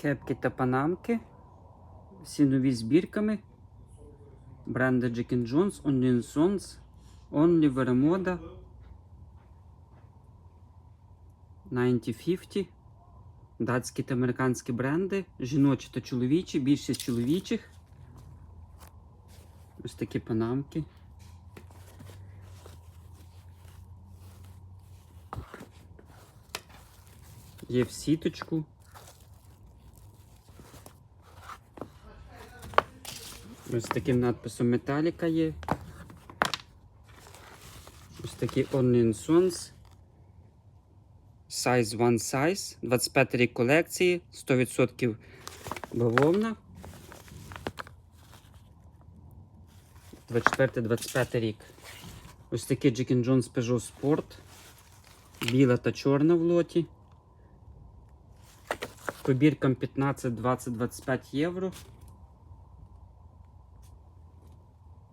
Кепки та панамки. Всі нові збірками. Бренди Jack Jones, Only Sons, Only Veremoda. 9050. Датські та американські бренди. Жіночі та чоловічі, більшість чоловічих. Ось такі панамки. Є в сіточку. Ось таким надписом Металіка є. Ось такі Only Sons. Size One Size. 25 рік колекції. 100% бавовна. 24-25 рік. Ось такий Jack Jones Peugeot Sport. Біла та чорна в лоті. Побіркам 15, 20, 25 євро.